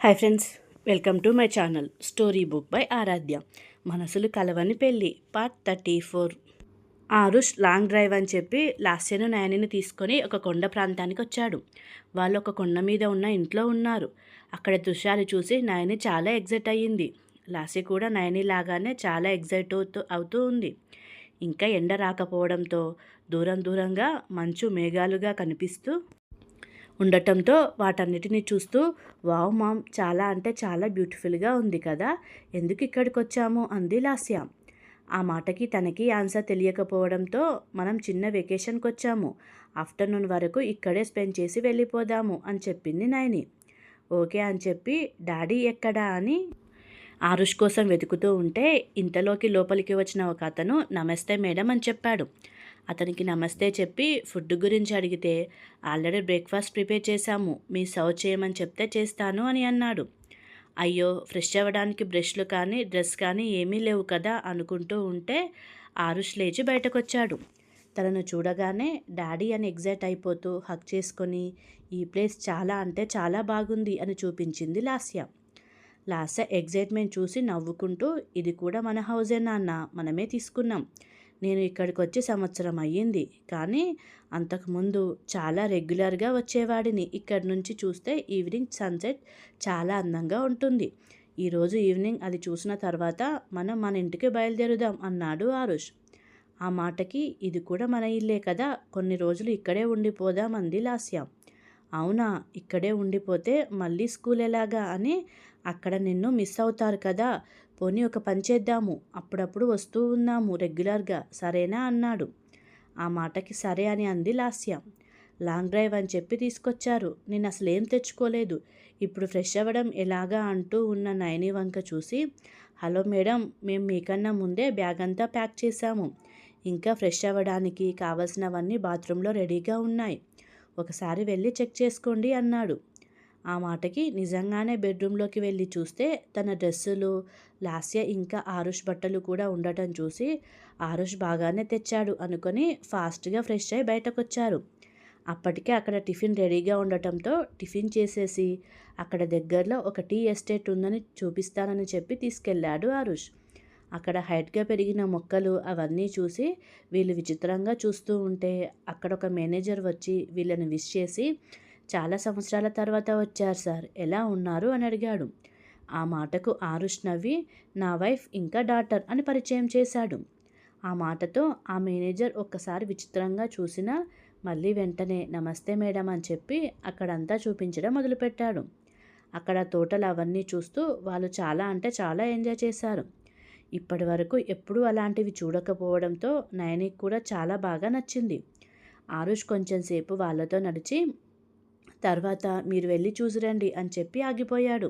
Hi friends welcome to my channel story book by Aaradhya. మనసులు కలవని పెళ్ళి part thirty four. Aarush long drive అని చెప్పి లాస్యను నయనిని తీసుకొని ఒక కొండ ప్రాంతానికి వచ్చాడు. వాళ్ళు ఒక కొండ మీద ఉన్న ఇంట్లో ఉన్నారు. అక్కడ దృశ్యాలు చూసి నయని చాలా ఎగ్జైట్ అయ్యింది. లాస్య కూడా నయని లాగానే చాలా ఎగ్జైట్ అవుతూ అవుతూ ఉంది. ఇంకా ఎండ రాకపోవడంతో దూరం దూరంగా మంచు మేఘాలుగా కనిపిస్తూ ఉండటంతో వాటన్నిటిని చూస్తూ వావ్ మామ్ చాలా అంటే చాలా బ్యూటిఫుల్గా ఉంది కదా ఎందుకు ఇక్కడికి వచ్చాము అంది లాస్య. ఆ మాటకి తనకి ఆన్సర్ తెలియకపోవడంతో మనం చిన్న వెకేషన్కి వచ్చాము ఆఫ్టర్నూన్ వరకు ఇక్కడే స్పెండ్ చేసి వెళ్ళిపోదాము అని చెప్పింది నయని. ఓకే అని చెప్పి డాడీ ఎక్కడా? అని ఆరుష్ కోసం వెతుకుతూ ఉంటే ఇంతలోకి లోపలికి వచ్చిన ఒక అతను నమస్తే మేడం అని చెప్పాడు. అతనికి నమస్తే చెప్పి ఫుడ్ గురించి అడిగితే ఆల్రెడీ బ్రేక్ఫాస్ట్ ప్రిపేర్ చేశాము మీ సర్వ్ చేయమని చెప్తే చేస్తాను అని అన్నాడు. అయ్యో ఫ్రెష్ అవ్వడానికి బ్రష్లు కానీ డ్రెస్ కానీ ఏమీ లేవు కదా అనుకుంటూ ఉంటే ఆరుష్ లేచి బయటకొచ్చాడు. తనను చూడగానే డాడీ అని ఎగ్జైట్ అయిపోతూ హక్ చేసుకొని ఈ ప్లేస్ చాలా అంటే చాలా బాగుంది అని చూపించింది లాస్య. లాస్య ఎగ్జైట్మెంట్ చూసి నవ్వుకుంటూ ఇది కూడా మన హౌజే నాన్న మనమే తీసుకున్నాం. నేను ఇక్కడికి వచ్చి సంవత్సరం అయ్యింది. కానీ అంతకుముందు చాలా రెగ్యులర్గా వచ్చేవాడిని. ఇక్కడి నుంచి చూస్తే ఈవినింగ్ సన్సెట్ చాలా అందంగా ఉంటుంది. ఈరోజు ఈవినింగ్ అది చూసిన తర్వాత మనం మన ఇంటికి బయలుదేరుదాం అన్నాడు ఆరుష్. ఆ మాటకి ఇది కూడా మన ఇల్లే కదా కొన్ని రోజులు ఇక్కడే ఉండిపోదాం అంది లాస్య. అవునా ఇక్కడే ఉండిపోతే మళ్ళీ స్కూల్ ఎలాగా అని అక్కడ నిన్ను మిస్ అవుతారు కదా పోనీ ఒక పని చేద్దాము. అప్పుడప్పుడు వస్తూ ఉన్నాము రెగ్యులర్గా. సరేనా? అన్నాడు. ఆ మాటకి సరే అని అంది లాస్య. లాంగ్ డ్రైవ్ అని చెప్పి తీసుకొచ్చారు. నేను అసలు ఏం తెచ్చుకోలేదు. ఇప్పుడు ఫ్రెష్ అవ్వడం ఎలాగా అంటూ ఉన్న నయని వంక చూసి హలో మేడం మేము మీకన్నా ముందే బ్యాగ్ అంతా ప్యాక్ చేశాము. ఇంకా ఫ్రెష్ అవ్వడానికి కావలసినవన్నీ బాత్రూంలో రెడీగా ఉన్నాయి. ఒకసారి వెళ్ళి చెక్ చేసుకోండి అన్నాడు. ఆ మాటకి నిజంగానే బెడ్రూమ్లోకి వెళ్ళి చూస్తే తన డ్రెస్సులు లాస్య ఇంకా ఆరుష్ బట్టలు కూడా ఉండటం చూసి ఆరుష్ బాగానే తెచ్చాడు అనుకొని ఫాస్ట్గా ఫ్రెష్ అయి బయటకొచ్చారు. అప్పటికే అక్కడ టిఫిన్ రెడీగా ఉండటంతో టిఫిన్ చేసేసి అక్కడ దగ్గరలో ఒక టీ ఎస్టేట్ ఉందని చూపిస్తానని చెప్పి తీసుకెళ్ళాడు ఆరుష్. అక్కడ హైట్గా పెరిగిన మొక్కలు అవన్నీ చూసి వీళ్ళు విచిత్రంగా చూస్తూ ఉంటే అక్కడ ఒక మేనేజర్ వచ్చి వీళ్ళని విష్ చేసి చాలా సంవత్సరాల తర్వాత వచ్చారు సార్. ఎలా ఉన్నారు? అని అడిగాడు. ఆ మాటకు ఆరుష్ నవ్వి నా వైఫ్ ఇంకా డాటర్ అని పరిచయం చేశాడు. ఆ మాటతో ఆ మేనేజర్ ఒక్కసారి విచిత్రంగా చూసినా మళ్ళీ వెంటనే నమస్తే మేడం అని చెప్పి అక్కడంతా చూపించడం మొదలుపెట్టాడు. అక్కడ తోటలు అవన్నీ చూస్తూ వాళ్ళు చాలా అంటే చాలా ఎంజాయ్ చేశారు. ఇప్పటి వరకు ఎప్పుడూ అలాంటివి చూడకపోవడంతో నయనికి కూడా చాలా బాగా నచ్చింది. ఆరుష్ కొంచెం సేపు వాళ్ళతో నడిచి తర్వాత మీరు వెళ్ళి చూసిరండి అని చెప్పి ఆగిపోయాడు.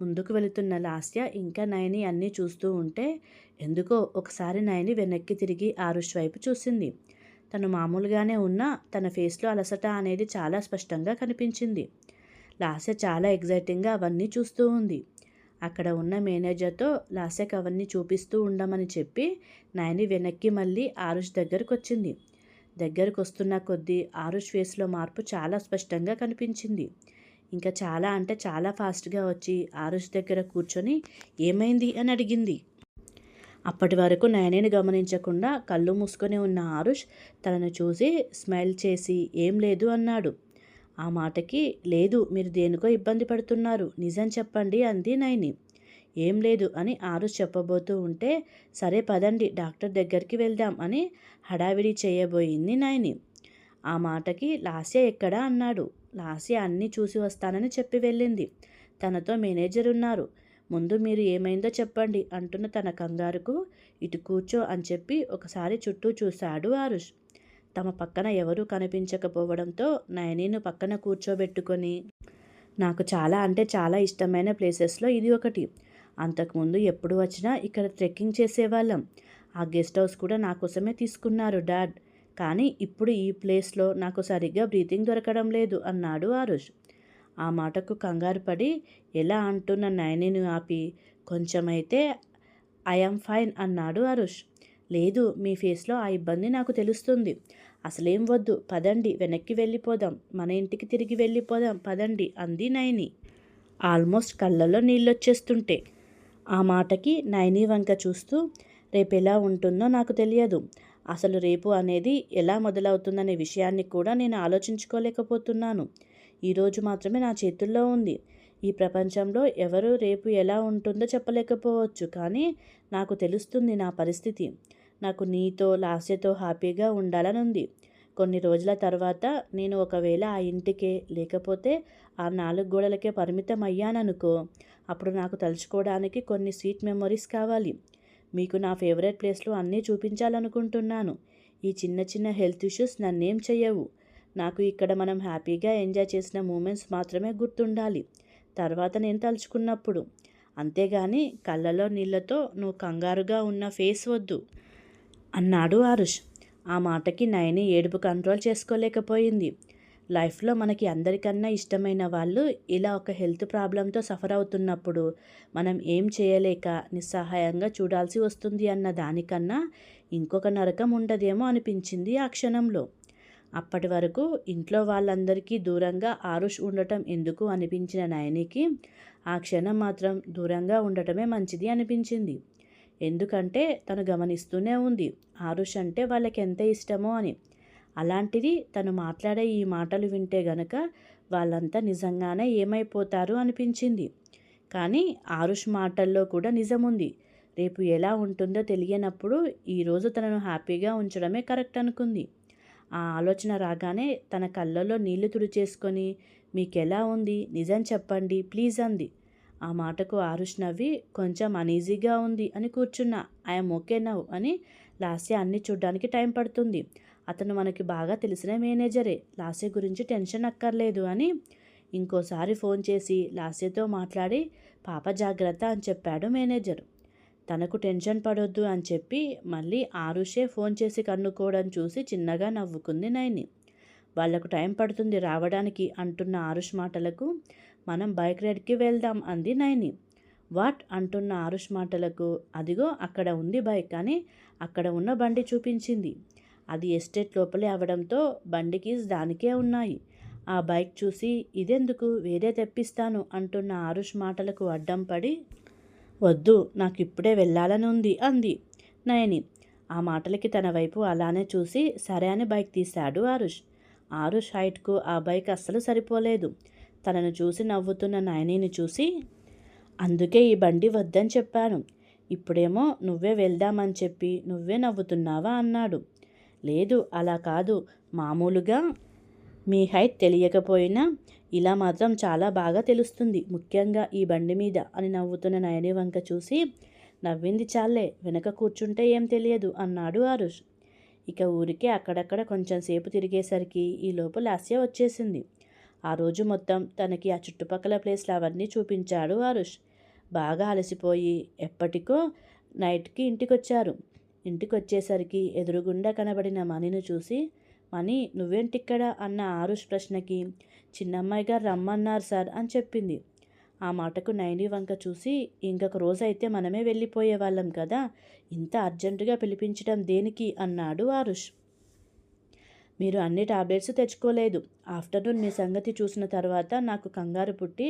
ముందుకు వెళుతున్న లాస్య ఇంకా నయని అన్నీ చూస్తూ ఉంటే ఎందుకో ఒకసారి నయని వెనక్కి తిరిగి ఆరుష్ వైపు చూసింది. తను మామూలుగానే ఉన్నా తన ఫేస్లో అలసట అనేది చాలా స్పష్టంగా కనిపించింది. లాస్య చాలా ఎగ్జైటింగ్గా అవన్నీ చూస్తూ ఉంది. అక్కడ ఉన్న మేనేజర్తో లాస్యకు అవన్నీ చూపిస్తూ ఉండమని చెప్పి నయని వెనక్కి మళ్ళీ ఆరుష్ దగ్గరకు వచ్చింది దగ్గరకు వస్తున్న కొద్దీ ఆరుష్ ఫేస్లో మార్పు చాలా స్పష్టంగా కనిపించింది. ఇంకా చాలా అంటే చాలా ఫాస్ట్గా వచ్చి ఆరుష్ దగ్గర కూర్చొని ఏమైంది అని అడిగింది. అప్పటి వరకు నయనేని గమనించకుండా కళ్ళు మూసుకొని ఉన్న ఆరుష్ తనను చూసి స్మైల్ చేసి ఏం లేదు అన్నాడు. ఆ మాటకి లేదు మీరు దేనికో ఇబ్బంది పడుతున్నారు నిజం చెప్పండి అంది నయని. ఏం లేదు అని ఆరుష్ చెప్పబోతూ ఉంటే సరే పదండి డాక్టర్ దగ్గరికి వెళ్దాం అని హడావిడి చేయబోయింది నయని. ఆ మాటకి లాస్య ఎక్కడా అన్నాడు. లాస్య అన్నీ చూసి వస్తానని చెప్పి వెళ్ళింది. తనతో మేనేజర్ ఉన్నారు. ముందు మీరు ఏమైందో చెప్పండి అంటున్న తన కంగారుకు ఇటు కూర్చో అని చెప్పి ఒకసారి చుట్టూ చూశాడు ఆరుష్. తమ పక్కన ఎవరూ కనిపించకపోవడంతో నయనీను పక్కన కూర్చోబెట్టుకొని నాకు చాలా అంటే చాలా ఇష్టమైన ప్లేసెస్లో ఇది ఒకటి. అంతకుముందు ఎప్పుడు వచ్చినా ఇక్కడ ట్రెక్కింగ్ చేసేవాళ్ళం. ఆ గెస్ట్ హౌస్ కూడా నా కోసమే తీసుకున్నారు డాడ్. కానీ ఇప్పుడు ఈ ప్లేస్లో నాకు సరిగ్గా బ్రీతింగ్ దొరకడం లేదు అన్నాడు ఆరుష్. ఆ మాటకు కంగారు పడి ఎలా అంటున్న నయనిని ఆపి కొంచెమైతే ఐఎమ్ ఫైన్ అన్నాడు అరుష్ లేదు మీ ఫేస్లో ఆ ఇబ్బంది నాకు తెలుస్తుంది. అసలేం వద్దు పదండి వెనక్కి వెళ్ళిపోదాం. మన ఇంటికి తిరిగి వెళ్ళిపోదాం పదండి అంది నయని. ఆల్మోస్ట్ కళ్ళల్లో నీళ్ళొచ్చేస్తుంటే ఆ మాటకి నైని వంక చూస్తూ రేపు ఎలా ఉంటుందో నాకు తెలియదు. అసలు రేపు అనేది ఎలా మొదలవుతుందనే విషయాన్ని కూడా నేను ఆలోచించుకోలేకపోతున్నాను. ఈరోజు మాత్రమే నా చేతుల్లో ఉంది. ఈ ప్రపంచంలో ఎవరు రేపు ఎలా ఉంటుందో చెప్పలేకపోవచ్చు కానీ నాకు తెలుస్తుంది నా పరిస్థితి. నాకు నీతో లాస్యతో హ్యాపీగా ఉండాలని ఉంది కొన్ని రోజుల తర్వాత నేను ఒకవేళ ఆ ఇంటికే లేకపోతే ఆ నాలుగు గోడలకే పరిమితం అయ్యాననుకో అప్పుడు నాకు తలుచుకోవడానికి కొన్ని స్వీట్ మెమొరీస్ కావాలి. మీకు నా ఫేవరెట్ ప్లేస్లో అన్నీ చూపించాలనుకుంటున్నాను. ఈ చిన్న చిన్న హెల్త్ ఇష్యూస్ నన్నేం చెయ్యవు. నాకు ఇక్కడ మనం హ్యాపీగా ఎంజాయ్ చేసిన మూమెంట్స్ మాత్రమే గుర్తుండాలి. తర్వాత నేను తలుచుకున్నప్పుడు. అంతేగాని కళ్ళలో నీళ్ళతో నువ్వు కంగారుగా ఉన్న ఫేస్ వద్దు. అన్నాడు ఆరుష్. ఆ మాటకి నయని ఏడుపు కంట్రోల్ చేసుకోలేకపోయింది. లైఫ్లో మనకి అందరికన్నా ఇష్టమైన వాళ్ళు ఇలా ఒక హెల్త్ ప్రాబ్లంతో సఫర్ అవుతున్నప్పుడు మనం ఏం చేయలేక నిస్సహాయంగా చూడాల్సి వస్తుంది అన్న దానికన్నా ఇంకొక నరకం ఉండదేమో అనిపించింది ఆ క్షణంలో. అప్పటి వరకు ఇంట్లో వాళ్ళందరికీ దూరంగా ఆరుష్ ఉండటం ఎందుకు అనిపించిన నయనికి ఆ క్షణం మాత్రం దూరంగా ఉండటమే మంచిది అనిపించింది. ఎందుకంటే తను గమనిస్తూనే ఉంది ఆరుష్ అంటే వాళ్ళకి ఎంత ఇష్టమో అని. అలాంటిది తను మాట్లాడే ఈ మాటలు వింటే గనక వాళ్ళంతా నిజంగానే ఏమైపోతారు అనిపించింది. కానీ ఆరుష్ మాటల్లో కూడా నిజముంది. రేపు ఎలా ఉంటుందో తెలియనప్పుడు ఈరోజు తనను హ్యాపీగా ఉంచడమే కరెక్ట్ అనుకుంది. ఆ ఆలోచన రాగానే తన కళ్ళల్లో నీళ్ళు తుడిచేసుకొని మీకెలా ఉంది? నిజం చెప్పండి ప్లీజ్ అంది. ఆ మాటకు ఆరుష్ నవ్వి కొంచెం అనీజీగా ఉంది అని కూర్చున్నా. ఐఎమ్ ఓకే నవ్ అని లాస్య అన్ని చూడ్డానికి టైం పడుతుంది. అతను మనకి బాగా తెలిసిన మేనేజరే. లాస్య గురించి టెన్షన్ అక్కర్లేదు అని ఇంకోసారి ఫోన్ చేసి లాస్యతో మాట్లాడి పాప జాగ్రత్త అని చెప్పాడు మేనేజర్. తనకు టెన్షన్ పడొద్దు అని చెప్పి మళ్ళీ ఆరుషే ఫోన్ చేసి కన్నుకోవడం చూసి చిన్నగా నవ్వుకుంది నైని. వాళ్ళకు టైం పడుతుంది రావడానికి అంటున్న ఆరుష్ మాటలకు మనం బైక్ రైడ్కి వెళ్దాం అంది నైని వాట్? అంటున్న ఆరుష్ మాటలకు. అదిగో అక్కడ ఉంది బైక్ కానీ అక్కడ ఉన్న బండి చూపించింది. అది ఎస్టేట్ లోపలే అవడంతో బండికి దానికే ఉన్నాయి. ఆ బైక్ చూసి ఇదెందుకు? వేరే తెప్పిస్తాను అంటున్న ఆరుష్ మాటలకు అడ్డం పడి వద్దు నాకు ఇప్పుడే వెళ్ళాలని ఉంది అంది నయని. ఆ మాటలకి తన వైపు అలానే చూసి సరే అని బైక్ తీశాడు ఆరుష్. ఆరుష్ హైట్కు ఆ బైక్ అస్సలు సరిపోలేదు. తనను చూసి నవ్వుతున్న నయనిని చూసి అందుకే ఈ బండి వద్దని చెప్పాను. ఇప్పుడేమో నువ్వే వెళ్దామని చెప్పి నువ్వే నవ్వుతున్నావా? అన్నాడు. లేదు అలా కాదు. మామూలుగా మీ హైట్ తెలియకపోయినా ఇలా మాత్రం చాలా బాగా తెలుస్తుంది. ముఖ్యంగా ఈ బండి మీద అని నవ్వుతున్న నయని వంక చూసి నవ్వింది చాలే. వెనక కూర్చుంటే ఏం తెలియదు అన్నాడు ఆరుష్. ఇక ఊరికే అక్కడక్కడ కొంచెం సేపు తిరిగేసరికి ఈ లోపు లాస్య వచ్చేసింది. ఆ రోజు మొత్తం తనకి ఆ చుట్టుపక్కల ప్లేస్లు అవన్నీ చూపించాడు ఆరుష్. బాగా అలసిపోయి ఎప్పటికో నైట్కి ఇంటికొచ్చారు. ఇంటికి వచ్చేసరికి ఎదురుగుండా కనబడిన మణిని చూసి మణి నువ్వేంటిక్కడ? అన్న ఆరుష్ ప్రశ్నకి చిన్నమ్మాయి గారు రమ్మన్నారు సార్ అని చెప్పింది. ఆ మాటకు నైని వంక చూసి ఇంకొక రోజైతే మనమే వెళ్ళిపోయే వాళ్ళం కదా ఇంత అర్జెంటుగా పిలిపించడం దేనికి? అన్నాడు ఆరుష్. మీరు అన్ని టాబ్లెట్స్ తెచ్చుకోలేదు. ఆఫ్టర్నూన్ మీ సంగతి చూసిన తర్వాత నాకు కంగారు పుట్టి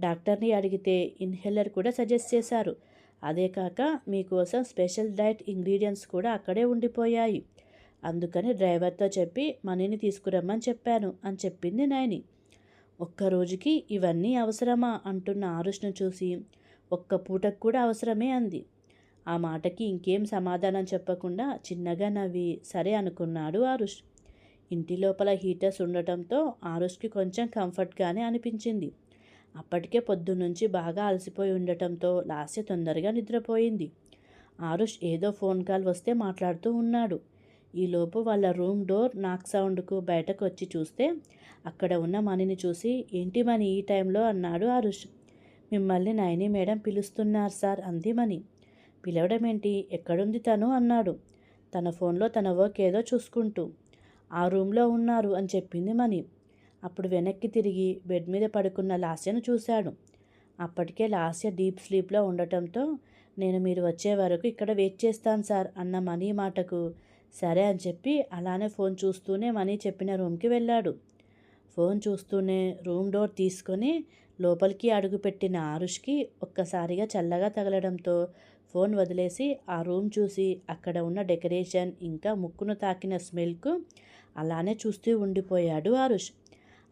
డాక్టర్ని అడిగితే ఇన్హేలర్ కూడా సజెస్ట్ చేశారు. అదే కాక మీకోసం స్పెషల్ డైట్ ఇంగ్రీడియంట్స్ కూడా అక్కడే ఉండిపోయాయి. అందుకని డ్రైవర్తో చెప్పి మనీని తీసుకురమ్మని చెప్పాను అని చెప్పింది నాయని. ఒక్క రోజుకి ఇవన్నీ అవసరమా? అంటున్న ఆరుష్ను చూసి ఒక్క పూటకు కూడా అవసరమే అంది. ఆ మాటకి ఇంకేం సమాధానం చెప్పకుండా చిన్నగా నవ్వి సరే అనుకున్నాడు ఆరుష్. ఇంటి లోపల హీటర్స్ ఉండటంతో ఆరుష్కి కొంచెం కంఫర్ట్గానే అనిపించింది. అప్పటికే పొద్దున్నుంచి బాగా అలసిపోయి ఉండటంతో లాస్య తొందరగా నిద్రపోయింది. ఆరుష్ ఏదో ఫోన్ కాల్ వస్తే మాట్లాడుతూ ఉన్నాడు. ఈలోపు వాళ్ళ రూమ్ డోర్ నాక్ సౌండ్కు బయటకు వచ్చి చూస్తే అక్కడ ఉన్న మణిని చూసి ఏంటి మణి ఈ టైంలో? అన్నాడు ఆరుష్ మిమ్మల్ని నయని మేడం పిలుస్తున్నారు సార్ అంది మణి. పిలవడం ఏంటి ఎక్కడుంది తను? అన్నాడు. తన ఫోన్లో తన వర్క్ ఏదో చూసుకుంటూ. ఆ రూమ్లో ఉన్నారు అని చెప్పింది మణి అప్పుడు వెనక్కి తిరిగి బెడ్ మీద పడుకున్న లాస్యను చూశాడు. అప్పటికే లాస్య డీప్ స్లీప్లో ఉండటంతో నేను మీరు వచ్చే వరకు ఇక్కడ వెయిట్ చేస్తాను సార్ అన్న మనీ మాటకు సరే అని చెప్పి అలానే ఫోన్ చూస్తూనే మనీ చెప్పిన రూమ్కి వెళ్ళాడు. ఫోన్ చూస్తూనే రూమ్ డోర్ తీసుకొని లోపలికి అడుగుపెట్టిన ఆరుష్కి ఒక్కసారిగా చల్లగా తగలడంతో ఫోన్ వదిలేసి ఆ రూమ్ చూసి అక్కడ ఉన్న డెకరేషన్ ఇంకా ముక్కును తాకిన స్మెల్కు అలానే చూస్తూ ఉండిపోయాడు ఆరుష్.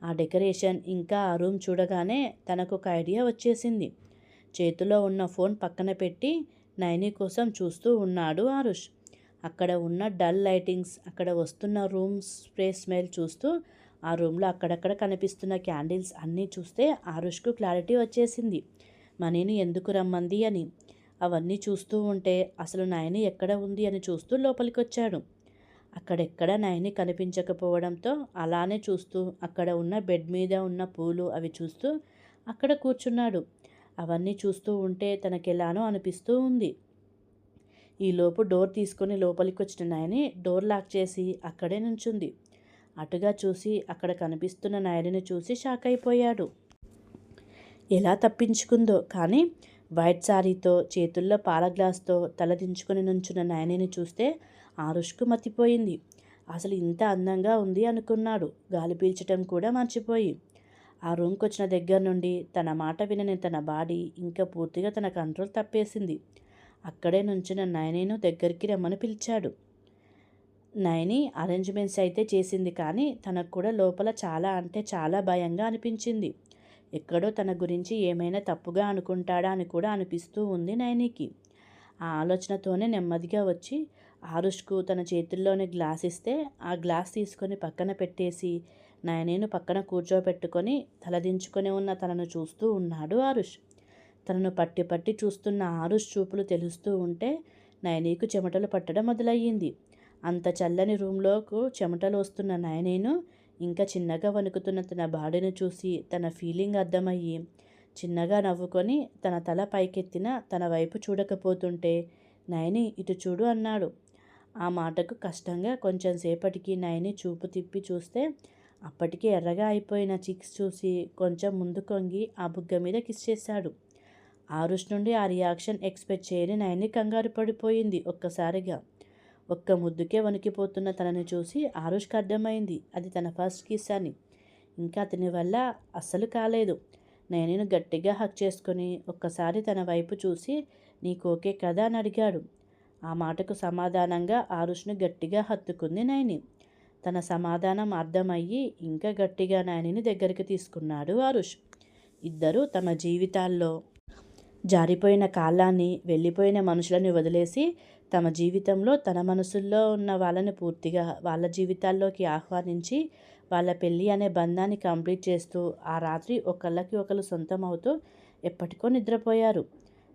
ఆ డెకరేషన్ ఇంకా ఆ రూమ్ చూడగానే తనకు ఒక ఐడియా వచ్చేసింది. చేతిలో ఉన్న ఫోన్ పక్కన పెట్టి నైని కోసం చూస్తూ ఉన్నాడు ఆరుష్. అక్కడ ఉన్న డల్ లైటింగ్స్ అక్కడ వస్తున్న రూమ్ స్ప్రే స్మెల్ చూస్తూ ఆ రూమ్లో అక్కడక్కడ కనిపిస్తున్న క్యాండిల్స్ అన్నీ చూస్తే ఆరుష్కు క్లారిటీ వచ్చేసింది. మనీని ఎందుకు రమ్మంది అని. అవన్నీ చూస్తూ ఉంటే అసలు నాయని ఎక్కడ ఉంది అని చూస్తూ లోపలికి వచ్చాడు అక్కడెక్కడ నయని కనిపించకపోవడంతో అలానే చూస్తూ అక్కడ ఉన్న బెడ్ మీద ఉన్న పూలు అవి చూస్తూ అక్కడ కూర్చున్నాడు. అవన్నీ చూస్తూ ఉంటే తనకెలానో అనిపిస్తూ ఉంది. ఈలోపు డోర్ తీసుకొని లోపలికి వచ్చిన నయని డోర్ లాక్ చేసి అక్కడే నుంచుంది. అటుగా చూసి అక్కడ కనిపిస్తున్న నయనిని చూసి షాక్ అయిపోయాడు. ఎలా తప్పించుకుందో కానీ వైట్ సారీతో చేతుల్లో పాల గ్లాస్తో తలదించుకొని నుంచున్న నయనిని చూస్తే ఆరుష్కు మతిపోయింది. అసలు ఇంత అందంగా ఉంది అనుకున్నాడు. గాలి పీల్చటం కూడా మర్చిపోయి. ఆ రూమ్కి వచ్చిన దగ్గర నుండి తన మాట వినని తన బాడీ ఇంకా పూర్తిగా తన కంట్రోల్ తప్పేసింది. అక్కడే నుంచిన నయనీను దగ్గరికి రమ్మని పిలిచాడు. నయని అరేంజ్మెంట్స్ అయితే చేసింది కానీ తనకు కూడా లోపల చాలా అంటే చాలా భయంగా అనిపించింది. ఎక్కడో తన గురించి ఏమైనా తప్పుగా అనుకుంటాడా అని కూడా అనిపిస్తూ ఉంది నయనికి. ఆ ఆలోచనతోనే నెమ్మదిగా వచ్చి ఆరుష్కు తన చేతుల్లోని గ్లాస్ ఇస్తే ఆ గ్లాస్ తీసుకొని పక్కన పెట్టేసి నయనేను పక్కన కూర్చోబెట్టుకొని తలదించుకొని ఉన్న తనను చూస్తూ ఉన్నాడు ఆరుష్. తనను పట్టి పట్టి చూస్తున్న ఆరుష్ చూపులు తెలుస్తూ ఉంటే నయనీకు చెమటలు పట్టడం మొదలయ్యింది. అంత చల్లని రూమ్లోకు చెమటలు వస్తున్న నయనేను ఇంకా చిన్నగా వణుకుతున్న తన బాడీని చూసి తన ఫీలింగ్ అర్థమయ్యి చిన్నగా నవ్వుకొని తన తల పైకెత్తిన తన వైపు చూడకపోతుంటే నయని ఇటు చూడు అన్నాడు. ఆ మాటకు కష్టంగా కొంచెం సేపటికి నయని చూపు తిప్పి చూస్తే అప్పటికే ఎర్రగా అయిపోయిన చిక్స్ చూసి కొంచెం ముందు కొంగి ఆ బుగ్గ మీద కిస్ చేశాడు. ఆరుష్ నుండి ఆ రియాక్షన్ ఎక్స్పెక్ట్ చేయని నయని కంగారు పడిపోయింది ఒక్కసారిగా. ఒక్క ముద్దుకే వణికిపోతున్న తనని చూసి ఆరుష్కి అర్థమైంది అది తన ఫస్ట్ కిస్ అని. ఇంకా అతని వల్ల అస్సలు కాలేదు. నయనిను గట్టిగా హక్ చేసుకొని ఒక్కసారి తన వైపు చూసి నీకు ఓకే కదా? అని అడిగాడు. ఆ మాటకు సమాధానంగా ఆరుష్ను గట్టిగా హత్తుకుంది నయని తన సమాధానం అర్థమయ్యి ఇంకా గట్టిగా నయనిని దగ్గరికి తీసుకున్నాడు ఆరుష్ ఇద్దరూ తమ జీవితాల్లో జారిపోయిన కాలాన్ని వెళ్ళిపోయిన మనుషులను వదిలేసి తమ జీవితంలో తన మనసుల్లో ఉన్న వాళ్ళని పూర్తిగా వాళ్ళ జీవితాల్లోకి ఆహ్వానించి వాళ్ళ పెళ్ళి అనే బంధాన్ని కంప్లీట్ చేస్తూ ఆ రాత్రి ఒకళ్ళకి ఒకరు సొంతం అవుతూ ఎప్పటికో నిద్రపోయారు.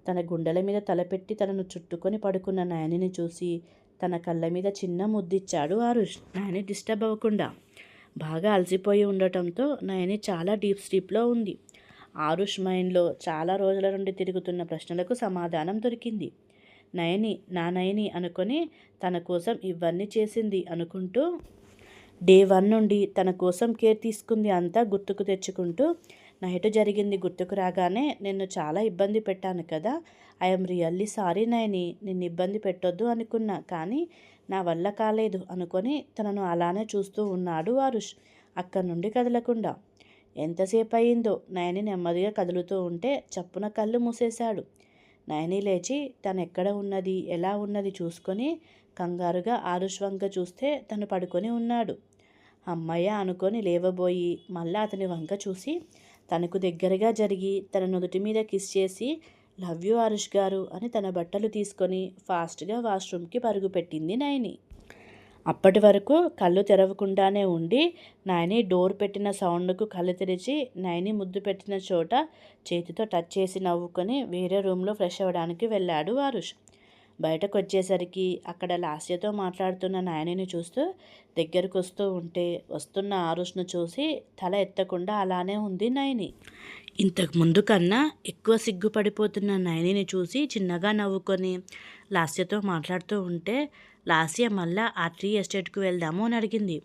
తన గుండెల మీద తలపెట్టి తనను చుట్టుకొని పడుకున్న నయనిని చూసి తన కళ్ళ మీద చిన్న ముద్దిచ్చాడు ఆరుష్. నయని డిస్టర్బ్ అవ్వకుండా బాగా అలసిపోయి ఉండటంతో నయని చాలా డీప్ స్లీప్లో ఉంది. ఆరుష్ మైండ్లో చాలా రోజుల నుండి తిరుగుతున్న ప్రశ్నలకు సమాధానం దొరికింది. నయని నా నయని అనుకొని తన కోసం ఇవన్నీ చేసింది అనుకుంటూ డే వన్ నుండి తన కోసం కేర్ తీసుకుంది అంతా గుర్తుకు తెచ్చుకుంటూ నైట్ జరిగింది గుర్తుకు రాగానే నిన్ను చాలా ఇబ్బంది పెట్టాను కదా. ఐఎమ్ రియల్లీ సారీ నయని నిన్ను ఇబ్బంది పెట్టొద్దు అనుకున్నా కానీ నా వల్ల కాలేదు అనుకొని తనను అలానే చూస్తూ ఉన్నాడు అరుష్ అక్కడి నుండి కదలకుండా. ఎంతసేపు అయిందో నయని నెమ్మదిగా కదులుతూ ఉంటే చప్పున కళ్ళు మూసేశాడు. నయని లేచి తను ఎక్కడ ఉన్నది ఎలా ఉన్నది చూసుకొని కంగారుగా ఆరుష్ వంక చూస్తే తను పడుకొని ఉన్నాడు. అమ్మయ్య అనుకొని లేవబోయి మళ్ళా అతని వంక చూసి తనకు దగ్గరగా జరిగి తన నుదుటి మీద కిస్ చేసి లవ్ యూ ఆరుష్ గారు అని తన బట్టలు తీసుకొని ఫాస్ట్గా వాష్రూమ్కి పరుగు పెట్టింది నయని. అప్పటి వరకు కళ్ళు తెరవకుండానే ఉండి నాయని డోర్ పెట్టిన సౌండ్కు కళ్ళు తెరిచి నయని ముద్దు పెట్టిన చోట చేతితో టచ్ చేసి నవ్వుకొని వేరే రూమ్లో ఫ్రెష్ అవ్వడానికి వెళ్ళాడు ఆరుష్. బయటకు వచ్చేసరికి అక్కడ లాస్యతో మాట్లాడుతున్న నాయనిని చూస్తూ దగ్గరకు వస్తూ ఉంటే వస్తున్న ఆరుష్ను చూసి తల ఎత్తకుండా అలానే ఉంది నయని. ఇంతకు ముందు కన్నా ఎక్కువ సిగ్గుపడిపోతున్న నయనిని చూసి చిన్నగా నవ్వుకొని లాస్యతో మాట్లాడుతూ ఉంటే లాస్య మళ్ళా ఆ ట్రీ ఎస్టేట్కు వెళ్దాము అని అడిగింది.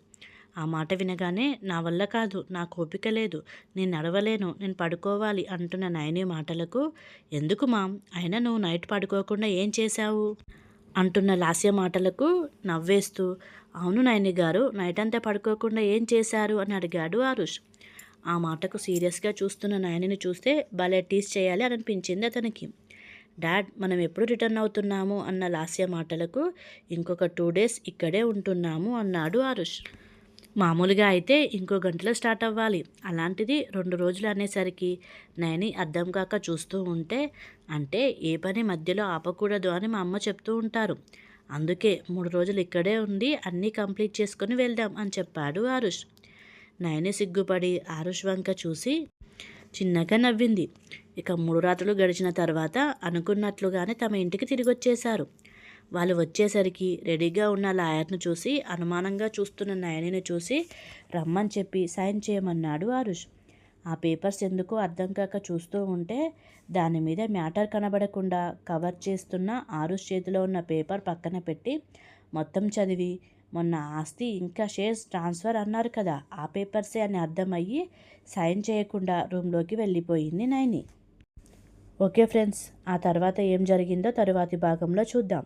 ఆ మాట వినగానే నా వల్ల కాదు నాకు ఓపిక లేదు నేను నడవలేను నేను పడుకోవాలి అంటున్న నయని మాటలకు ఎందుకు మామ్? అయినా నువ్వు నైట్ పడుకోకుండా ఏం చేశావు? అంటున్న లాస్య మాటలకు నవ్వేస్తూ అవును నయని గారు నైట్ అంతా పడుకోకుండా ఏం చేశారు? అని అడిగాడు ఆరుష్. ఆ మాటకు సీరియస్గా చూస్తున్న నయనిని చూస్తే భలే టీస్ చేయాలి అని అనిపించింది అతనికి. డాడ్ మనం ఎప్పుడు రిటర్న్ అవుతున్నాము? అన్న లాస్య మాటలకు ఇంకొక టూ డేస్ ఇక్కడే ఉంటున్నాము అన్నాడు ఆరుష్. మామూలుగా అయితే ఇంకో గంటలో స్టార్ట్ అవ్వాలి. అలాంటిది రెండు రోజులు అనేసరికి నయని అర్థం కాక చూస్తూ ఉంటే అంటే ఏ పని మధ్యలో ఆపకూడదు అని మా అమ్మ చెప్తూ ఉంటారు. అందుకే మూడు రోజులు ఇక్కడే ఉండి అన్నీ కంప్లీట్ చేసుకుని వెళ్దాం అని చెప్పాడు ఆరుష్. నయని సిగ్గుపడి ఆరుష్ వంక చూసి చిన్నగా నవ్వింది. ఇక మూడు రాత్రులు గడిచిన తర్వాత అనుకున్నట్లుగానే తమ ఇంటికి తిరిగి వచ్చేశారు వాళ్ళు వచ్చేసరికి రెడీగా ఉన్న లాయర్ను చూసి అనుమానంగా చూస్తున్న నయనిని చూసి రమ్మని చెప్పి సైన్ చేయమన్నాడు ఆరుష్. ఆ పేపర్స్ ఎందుకో అర్థం కాక చూస్తూ ఉంటే దాని మీద మ్యాటర్ కనబడకుండా కవర్ చేస్తున్న ఆరుష్ చేతిలో ఉన్న పేపర్ పక్కన పెట్టి మొత్తం చదివి మొన్న ఆస్తి ఇంకా షేర్స్ ట్రాన్స్ఫర్ అన్నారు కదా ఆ పేపర్సే అని అర్థమయ్యి సైన్ చేయకుండా రూమ్లోకి వెళ్ళిపోయింది నైని ఓకే ఫ్రెండ్స్ ఆ తర్వాత ఏం జరిగిందో తరువాతి భాగంలో చూద్దాం.